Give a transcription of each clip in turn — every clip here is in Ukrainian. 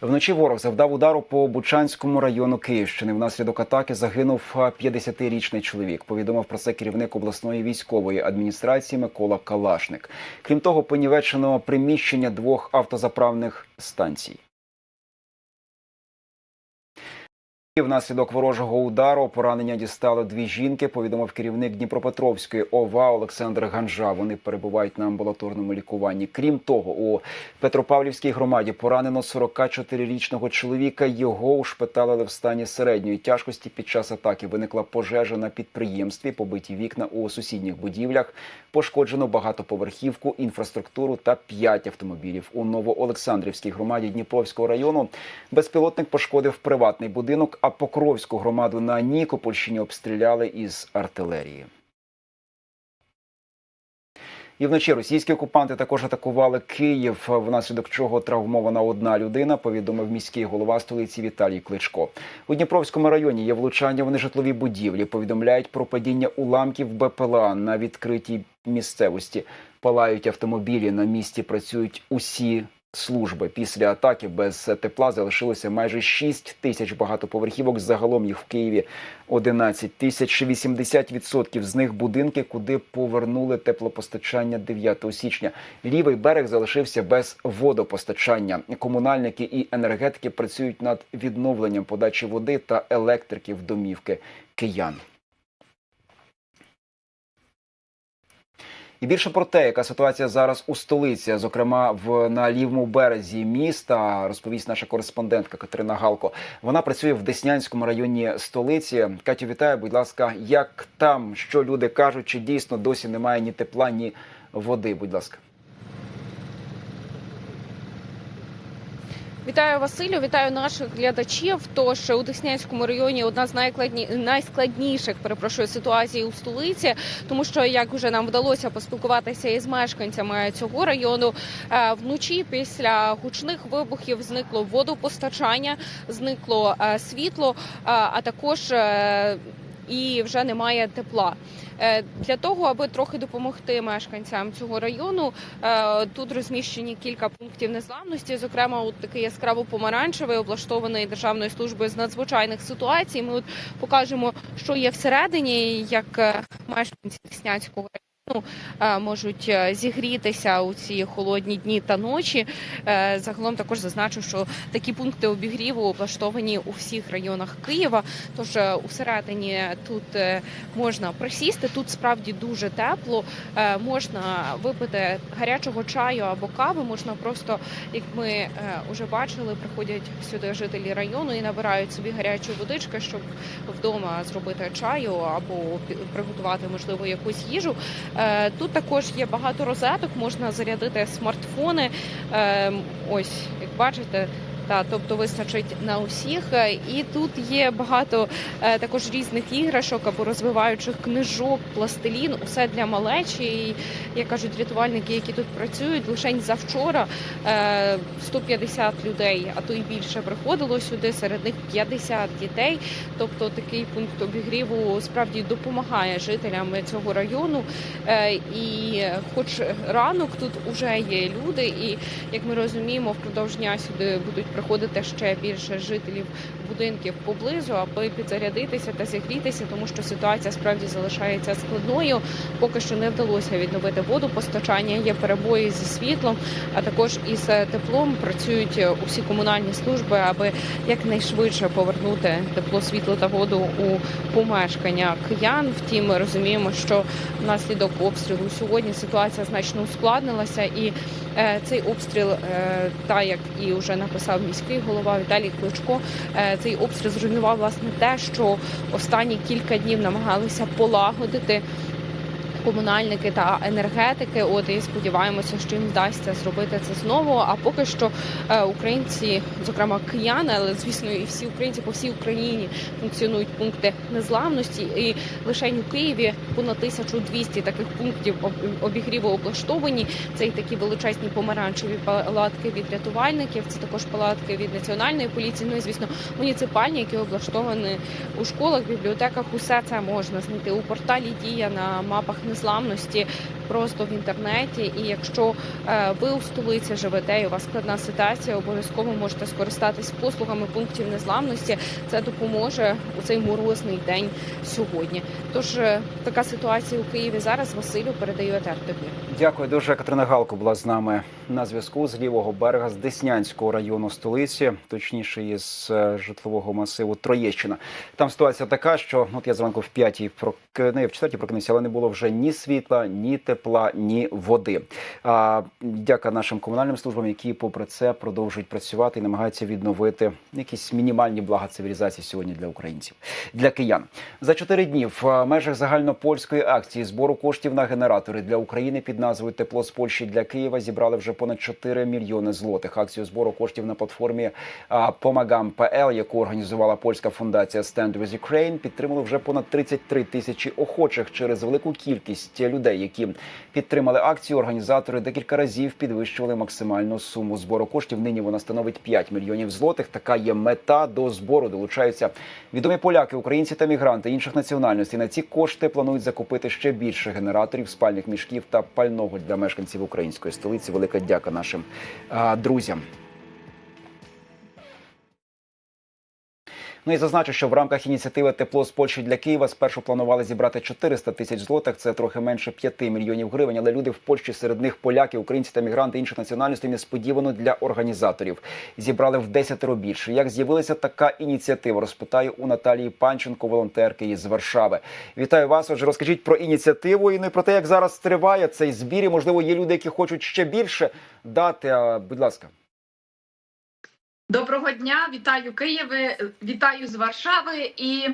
Вночі ворог завдав удару по Бучанському району Київщини. Внаслідок атаки загинув 50-річний чоловік. Повідомив про це керівник обласної військової адміністрації Микола Калашник. Крім того, понівечено приміщення двох автозаправних станцій. Внаслідок ворожого удару поранення дістало дві жінки. Повідомив керівник Дніпропетровської ОВА Олександр Ганжа. Вони перебувають на амбулаторному лікуванні. Крім того, у Петропавлівській громаді поранено 44-річного чоловіка. Його ушпиталили в стані середньої тяжкості. Під час атаки виникла пожежа на підприємстві, побиті вікна у сусідніх будівлях. Пошкоджено багатоповерхівку, інфраструктуру та п'ять автомобілів. У Новоолександрівській громаді Дніпровського району безпілотник пошкодив приватний будинок. А Покровську громаду на Нікопольщині обстріляли із артилерії. І вночі російські окупанти також атакували Київ, внаслідок чого травмована одна людина, повідомив міський голова столиці Віталій Кличко. У Дніпровському районі є влучання в нежитлові будівлі. Повідомляють про падіння уламків БПЛА на відкритій місцевості. Палають автомобілі. На місці працюють усі служби. Після атаки без тепла залишилося майже 6 тисяч багатоповерхівок. Загалом їх в Києві 11 тисяч. 80% з них будинки, куди повернули теплопостачання 9 січня. Лівий берег залишився без водопостачання. Комунальники і енергетики працюють над відновленням подачі води та електрики в домівки киян. І більше про те, яка ситуація зараз у столиці, зокрема в на лівому березі міста, розповість наша кореспондентка Катерина Галко. Вона працює в Деснянському районі столиці. Катю, вітаю, будь ласка, як там, що люди кажуть, чи дійсно досі немає ні тепла, ні води? Будь ласка. Вітаю Василю, вітаю наших глядачів. Тож у Деснянському районі одна з найскладні... найскладніших перепрошую ситуацій у столиці, тому що як вже нам вдалося поспілкуватися із мешканцями цього району, е, вночі після гучних вибухів зникло водопостачання, зникло е, світло, е, а також і вже немає тепла. Е, Для того аби трохи допомогти мешканцям цього району, е, тут розміщені кілька пунктів незламності. Зокрема, от такий яскраво помаранчевий, облаштований Державною службою з надзвичайних ситуацій. Ми от покажемо, що є всередині, як е, мешканці Деснянського району можуть е, зігрітися у ці холодні дні та ночі. Е, Загалом також зазначу, що такі пункти обігріву облаштовані у всіх районах Києва. Тож е, усередині тут е, можна присісти. Тут справді дуже тепло. Е, Можна випити гарячого чаю або кави. Можна просто, як ми вже бачили, приходять сюди жителі району і набирають собі гарячої водички, щоб вдома зробити чаю або приготувати можливо якусь їжу. Е, Тут також є багато розеток, можна зарядити смартфони. Е, Ось як бачите. Та, тобто вистачить на усіх, і тут є багато е, також різних іграшок або розвиваючих книжок, пластилін, усе для малечі. І, як кажуть рятувальники, які тут працюють, лише завчора е, 150 людей, а то й більше приходило сюди. Серед них 50 дітей. Тобто такий пункт обігріву справді допомагає жителям цього району. Е, І хоч ранок тут вже є люди, і як ми розуміємо, впродовж дня сюди будуть приходити ще більше жителів будинків поблизу, аби підзарядитися та зігрітися, тому що ситуація справді залишається складною. Поки що не вдалося відновити водопостачання. Є перебої зі світлом, а також із теплом працюють усі комунальні служби, аби якнайшвидше повернути тепло, світло та воду у помешкання киян. Втім, ми розуміємо, що внаслідок обстрілу сьогодні ситуація значно ускладнилася, і е, цей обстріл, е, та як і вже написав міський голова Віталій Кличко, е, цей обстріл зруйнував власне те, що останні кілька днів намагалися полагодити. Комунальники та енергетики, от і сподіваємося, що їм вдасться зробити це знову. А поки що е, українці, зокрема кияни, але звісно, і всі українці по всій Україні функціонують пункти незламності. І лише у Києві понад 1200 таких пунктів обігріву облаштовані. Це і такі величезні помаранчеві палатки від рятувальників. Це також палатки від національної поліції. Ну і звісно, муніципальні, які облаштовані у школах, бібліотеках. Усе це можна знайти у порталі Дія на мапах незламності. Просто в інтернеті. І якщо е, ви у столиці живете і у вас складна ситуація, обов'язково можете скористатись послугами пунктів незламності. Це допоможе у цей морозний день сьогодні. Тож е, така ситуація у Києві зараз. Василю передаю етер тобі. Дякую дуже. Катерина Галко була з нами на зв'язку з лівого берега з Деснянського району столиці, точніше із е, житлового масиву Троєщина. Там ситуація така, що от я зранку в п'ятій прок... не, в четвертій прокинувся, але не було вже ні світла, ні тепла, ні води. А, дяка нашим комунальним службам, які, попри це, продовжують працювати і намагаються відновити якісь мінімальні блага цивілізації сьогодні для українців, для киян. За чотири дні в межах загальнопольської акції збору коштів на генератори для України під назвою Тепло з Польщі для Києва зібрали вже понад 4 мільйони злотих. Акцію збору коштів на платформі Помагам.пл, яку організувала польська фундація Stand with Ukraine, підтримали вже понад 33 тисячі охочих через велику кількість людей, які підтримали акцію. Організатори декілька разів підвищували максимальну суму збору коштів. Нині вона становить 5 мільйонів злотих. Така є мета до збору. Долучаються відомі поляки, українці та мігранти інших національностей. На ці кошти планують закупити ще більше генераторів, спальних мішків та пального для мешканців української столиці. Велика дяка нашим а, друзям. Ну і зазначу, що в рамках ініціативи Тепло з Польщі для Києва спершу планували зібрати 400 тисяч злотих. Це трохи менше 5 мільйонів гривень. Але люди в Польщі серед них поляки, українці та мігранти інших національностей несподівано для організаторів зібрали в десятеро більше. Як з'явилася така ініціатива? Розпитаю у Наталії Панченко, волонтерки із Варшави. Вітаю вас. Отже, розкажіть про ініціативу і не про те, як зараз триває цей збір. І, можливо, є люди, які хочуть ще більше дати. Будь ласка. Доброго дня, вітаю Києве, вітаю з Варшави. І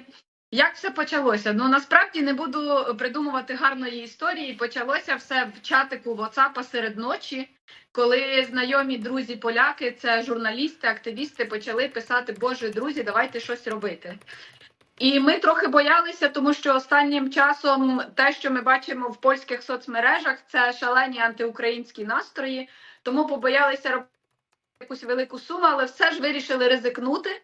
як все почалося? Ну насправді не буду придумувати гарної історії. Почалося все в чатику WhatsApp серед ночі, коли знайомі друзі поляки, це журналісти, активісти, почали писати: Боже, друзі, давайте щось робити. І ми трохи боялися, тому що останнім часом те, що ми бачимо в польських соцмережах, це шалені антиукраїнські настрої. Тому побоялися робити якусь велику суму, але все ж вирішили ризикнути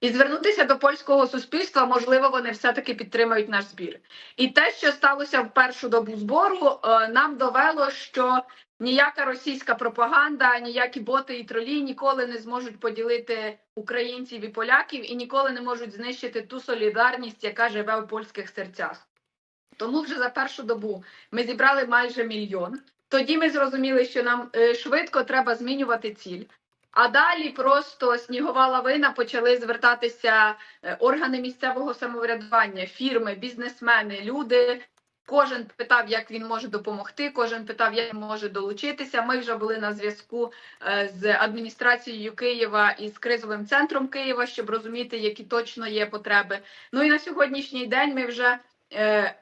і звернутися до польського суспільства. Можливо, вони все-таки підтримають наш збір. І те, що сталося в першу добу збору, е, нам довело, що ніяка російська пропаганда, ніякі боти і тролі ніколи не зможуть поділити українців і поляків і ніколи не можуть знищити ту солідарність, яка живе у польських серцях. Тому вже за першу добу ми зібрали майже мільйон. Тоді ми зрозуміли, що нам е, швидко треба змінювати ціль. А далі просто снігова лавина почали звертатися е, органи місцевого самоврядування, фірми, бізнесмени, люди. Кожен питав, як він може допомогти, кожен питав, як він може долучитися. Ми вже були на зв'язку е, з адміністрацією Києва і з кризовим центром Києва, щоб розуміти, які точно є потреби. Ну і на сьогоднішній день ми вже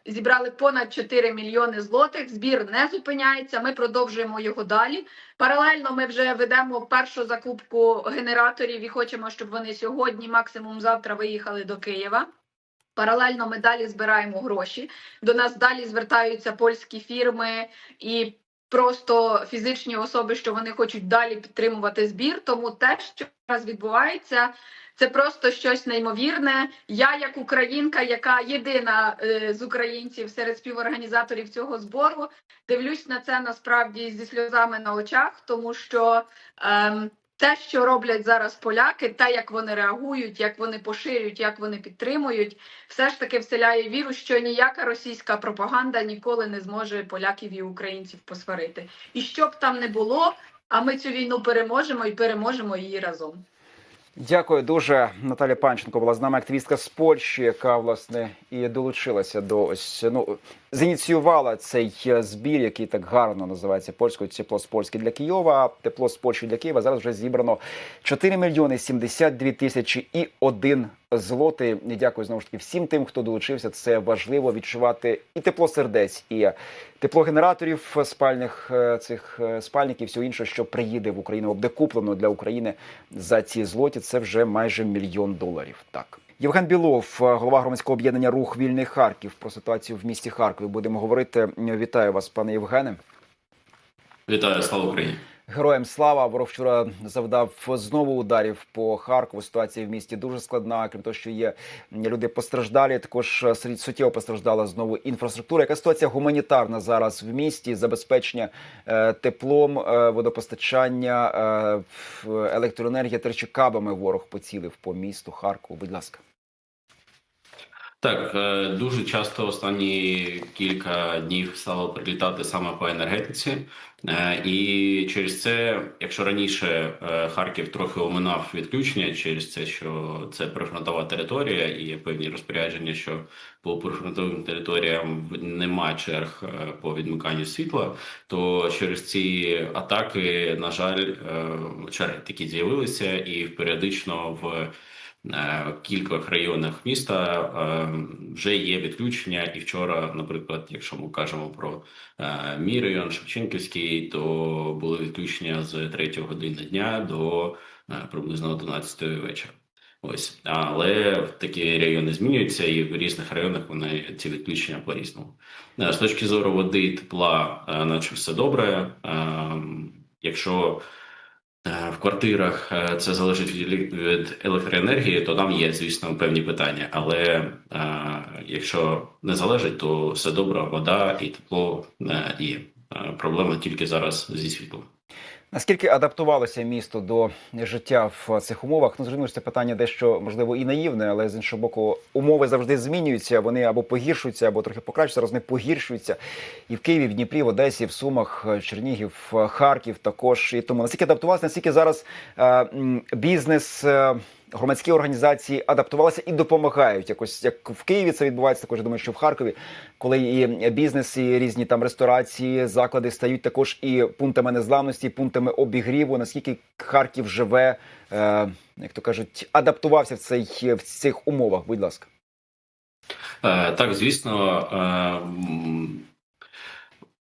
зібрали понад 4 мільйони злотих. Збір не зупиняється. Ми продовжуємо його далі. Паралельно ми вже ведемо першу закупку генераторів і хочемо, щоб вони сьогодні, максимум завтра, виїхали до Києва. Паралельно ми далі збираємо гроші. До нас далі звертаються польські фірми і просто фізичні особи, що вони хочуть далі підтримувати збір. Тому те, що зараз відбувається, це просто щось неймовірне. Я, як українка, яка єдина е, з українців серед співорганізаторів цього збору, дивлюсь на це насправді зі сльозами на очах, тому що ем, те, що роблять зараз поляки, те, як вони реагують, як вони поширюють, як вони підтримують, все ж таки вселяє віру, що ніяка російська пропаганда ніколи не зможе поляків і українців посварити. І що б там не було, а ми цю війну переможемо і переможемо її разом. Дякую дуже. Наталя Панченко була з нами активістка з Польщі, яка власне і долучилася до ось ну зініціювала цей е, збір, який так гарно називається польською тепло з Польщі для Києва. Тепло з Польщі для Києва зараз вже зібрано 4 мільйони 72 тисячі і один злотий. І Дякую знову ж таки всім тим, хто долучився. Це важливо відчувати і тепло сердець, і тепло генераторів спальних е, цих е, спальників, всього іншого, що приїде в Україну, де куплено для України за ці злоті. Це вже майже мільйон доларів. Так. Євген Білов, е, голова громадського об'єднання Рух Вільний Харків. Про ситуацію в місті Харкові будемо говорити. Вітаю вас, пане Євгене. Вітаю, слава Україні. Героям слава ворог вчора завдав знову ударів по Харкову. Ситуація в місті дуже складна. Крім того, що є люди постраждалі. Також суттєво постраждала знову інфраструктура. Яка ситуація гуманітарна зараз в місті? Забезпечення е, теплом, е, водопостачання, е, електроенергія та кабами ворог поцілив по місту Харкову. Будь ласка. Так, е, дуже часто останні кілька днів стало прилітати саме по енергетиці, Е, і через це, якщо раніше е, Харків трохи оминав відключення через це, що це прифронтова територія, і є певні розпорядження, що по прифронтовим територіям нема черг по відмиканню світла, то через ці атаки, на жаль, черги такі з'явилися, і періодично в кількох районах міста е, вже є відключення. І вчора, наприклад, якщо ми кажемо про е, мій район Шевченківський, то були відключення з 3 години дня до е, приблизно 11 вечора. Ось, але такі райони змінюються, і в різних районах вони ці відключення по різному. З точки зору води і тепла, е, наче все добре. Е, Якщо Е, в квартирах е, це залежить від еле- електроенергії, то там є, звісно, певні питання. Але е, якщо не залежить, то все добре, вода і тепло е, є. Е, Проблема тільки зараз зі світлом. Наскільки адаптувалося місто до життя в цих умовах? Ну, зрозуміло, це питання дещо можливо і наївне, але з іншого боку, умови завжди змінюються. Вони або погіршуються, або трохи покращуються. Зараз не погіршуються. І в Києві, в Дніпрі, в Одесі, в Сумах, Чернігів, Харків також. І тому наскільки адаптувалося, наскільки зараз е, бізнес. Громадські організації адаптувалися і допомагають якось як в Києві це відбувається. Також я думаю, що в Харкові, коли і бізнес, і різні там ресторації, заклади стають також і пунктами незламності, і пунктами обігріву. Наскільки Харків живе, е, як то кажуть, адаптувався в цей в цих умовах? Будь ласка. Е, Так, звісно, е,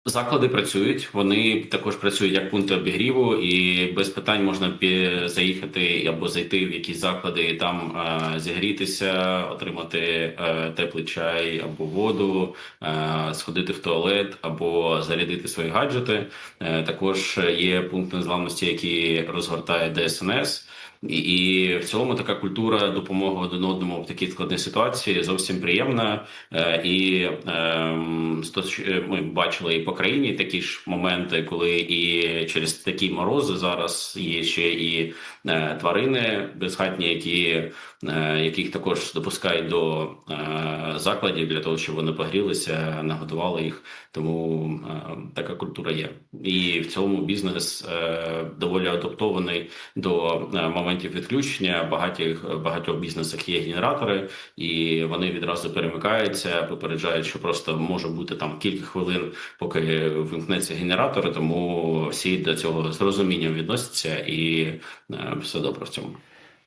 заклади працюють. Вони також працюють як пункти обігріву, і без питань можна заїхати або зайти в якісь заклади і там е, зігрітися, отримати е, теплий чай або воду, е, сходити в туалет або зарядити свої гаджети. Е, Також є пункт незламності, який розгортає ДСНС. І, і в цілому така культура допомоги один одному в такій складній ситуації зовсім приємна. Е, і е, ми бачили і по країні такі ж моменти, коли і через такі морози зараз є ще і е, тварини безхатні, які, е, яких також допускають до е, закладів для того, щоб вони погрілися, нагодували їх. Тому е, така культура є. І в цілому бізнес е, доволі адаптований до е, моментів відключення. Багатьох багатьох бізнесах є генератори, і вони відразу перемикаються, попереджають, що просто може бути там кілька хвилин, поки вимкнеться генератор. Тому всі до цього з розумінням відносяться, і е, все добре в цьому.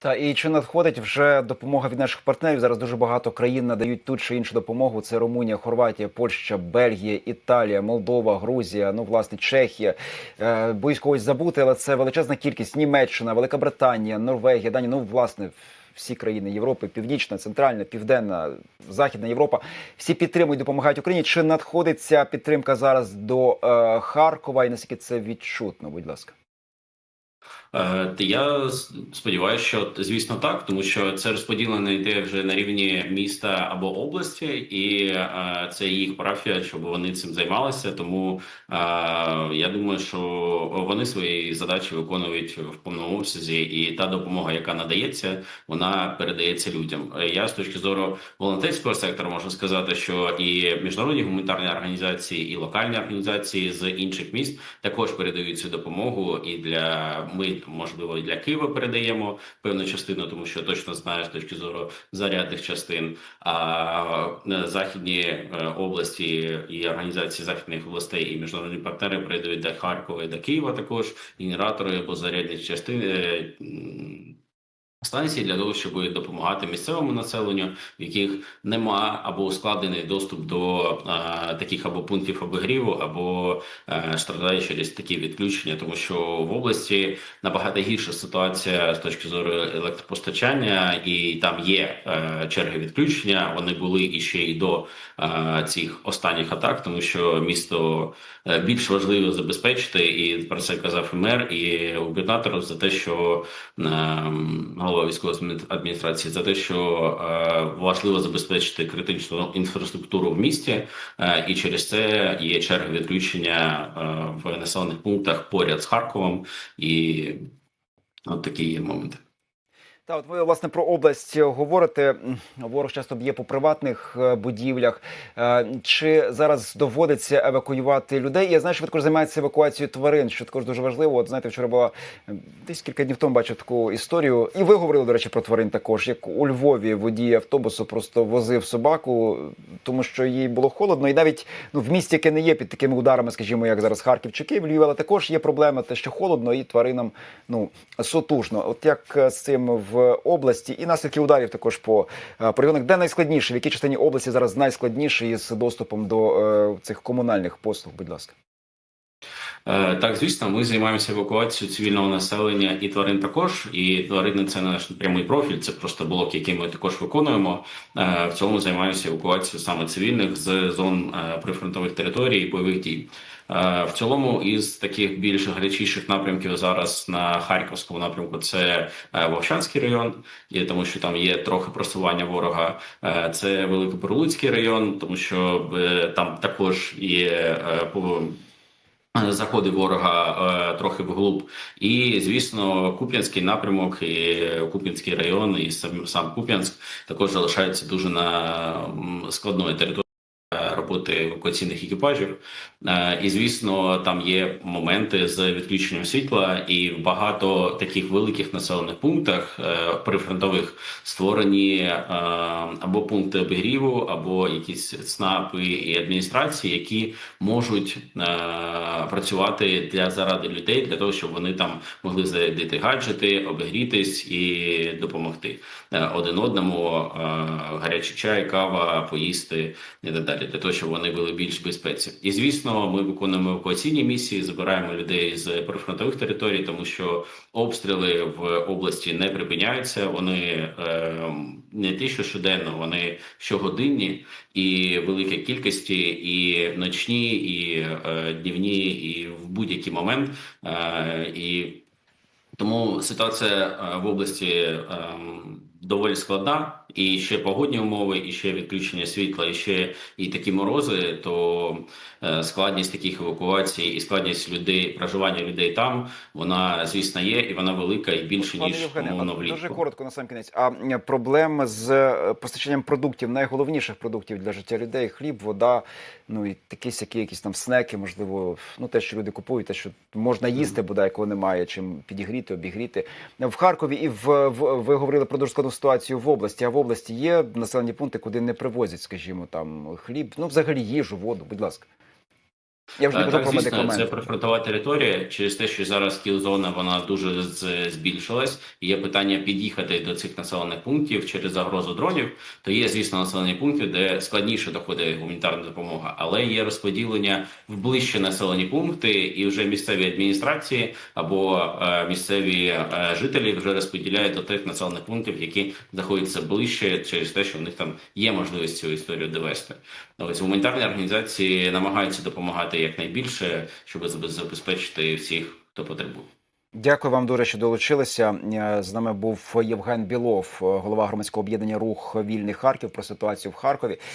Та і чи надходить вже допомога від наших партнерів? Зараз дуже багато країн надають ту чи іншу допомогу. Це Румунія, Хорватія, Польща, Бельгія, Італія, Молдова, Грузія, ну власне Чехія. Е, боюсь когось забути, але це величезна кількість. Німеччина, Велика Британія, Норвегія, Данія. Ну власне. Всі країни Європи, Північна, Центральна, Південна, Західна Європа, всі підтримують, допомагають Україні. Чи надходить ця підтримка зараз до е, Харкова, і наскільки це відчутно? Будь ласка. Е, Я сподіваюся, що звісно так, тому що це розподілено йде вже на рівні міста або області, і е, це їх парафія, щоб вони цим займалися. Тому е, я думаю, що вони свої задачі виконують в повному обсязі, і та допомога, яка надається, вона передається людям. Я з точки зору волонтерського сектору можу сказати, що і міжнародні гуманітарні організації, і локальні організації з інших міст також передають цю допомогу. І для ми можливо і для Києва передаємо певну частину, тому що точно знаю з точки зору зарядних частин. А е, західні е, області і організації західних областей і міжнародні партнери передають до Харкова і до Києва також генератори або зарядні частини. М, станцій для того, щоб допомагати місцевому населенню, в яких нема або ускладнений доступ до е, таких або пунктів обігріву, або е, страждає через такі відключення, тому що в області набагато гірша ситуація з точки зору електропостачання, і там є е, черги відключення. Вони були і ще й до е, цих останніх атак, тому що місто більш важливо забезпечити, і про це казав мер і губернатор за те, що ем, голова військової адміністрації за те, що е, важливо забезпечити критичну інфраструктуру в місті, е, і через це є черги відключення е, в населених пунктах поряд з Харковом, і от такі є моменти. Та от ви власне про область говорите. Ворог часто б'є по приватних е, будівлях. Е, Чи зараз доводиться евакуювати людей? Я знаю, що ви також займаєтеся евакуацією тварин, що також дуже важливо. От знаєте, вчора була е, десь кілька днів тому бачив таку історію. І ви говорили, до речі, про тварин також. Як у Львові водій автобусу просто возив собаку, тому що їй було холодно, і навіть ну в місті, яке не є під такими ударами, скажімо, як зараз Харків чи Київ, Львів, але також є проблема, те, що холодно, і тваринам ну сотужно. От як з цим в області, і наслідки ударів також по, е, районах, де найскладніше, в якій частині області зараз найскладніше із доступом до е, цих комунальних послуг, будь ласка. Е, Так, звісно, ми займаємося евакуацією цивільного населення і тварин також. І тварини це не наш прямий профіль, це просто блок, який ми також виконуємо. В цілому займаємося евакуацією саме цивільних з зон прифронтових територій і бойових дій. Е, В цілому, із таких більш гарячіших напрямків зараз на харківському напрямку це е, Вовчанський район, і тому що там є трохи просування ворога. Е, Це Великоперлуцький район, тому що там також є по заходи ворога е, трохи вглуб. І, звісно, Куп'янський напрямок, і Куп'янський район, і сам, сам Куп'янськ також залишаються дуже на територією. е, Роботи евакуаційних екіпажів, Е, і звісно, там є моменти з відключенням світла, і в багато таких великих населених пунктах е, прифронтових створені е, або пункти обігріву, або якісь ЦНАПи і адміністрації, які можуть працювати для заради людей, для того, щоб вони там могли зарядити гаджети, обігрітись і допомогти один одному, гарячий чай, кава, поїсти і так далі, для того, щоб вони були більш безпеці. І звісно, ми виконуємо евакуаційні місії, забираємо людей з прифронтових територій, тому що обстріли в області не припиняються. Вони е, не ті, що щоденно, вони щогодинні і велика кількості, і ночні, і е, днівні, і в будь-який момент. Е, і тому ситуація е, в області ем, доволі складна, і ще погодні умови, і ще відключення світла, і ще і такі морози. То е, складність таких евакуацій і складність людей проживання людей там вона звісно є, і вона велика і більше Пане ніж Євгене, умовно влітку. дуже коротко на сам кінець. А м, проблем з е, постачанням продуктів, найголовніших продуктів для життя людей: хліб, вода, ну і такі сякі, якісь там снеки, можливо, ну те, що люди купують, те, що можна їсти, бодай коли немає чим підігріти, обігріти. В Харкові і в, в ви говорили про дуже складну ситуацію в області. А в області є населені пункти, куди не привозять, скажімо, там хліб, ну взагалі їжу, воду. Будь ласка. Я вже не Е, Так, про медикаменти. це прифронтова територія. Через те, що зараз кіл-зона вона дуже збільшилась. і Є питання під'їхати до цих населених пунктів через загрозу дронів. То є, звісно, населені пункти, де складніше доходить гуманітарна допомога, але є розподілення в ближче населені пункти, і вже місцеві адміністрації або е, місцеві е, жителі вже розподіляють до тих населених пунктів, які знаходяться ближче, через те, що в них там є можливість цю історію довести. Ось гуманітарні організації намагаються допомагати якнайбільше, щоб забе- забезпечити всіх, хто потребує. Дякую вам дуже, що долучилися. Е, З нами був Євген Білов, е, голова громадського об'єднання Рух Вільний Харків про ситуацію в Харкові.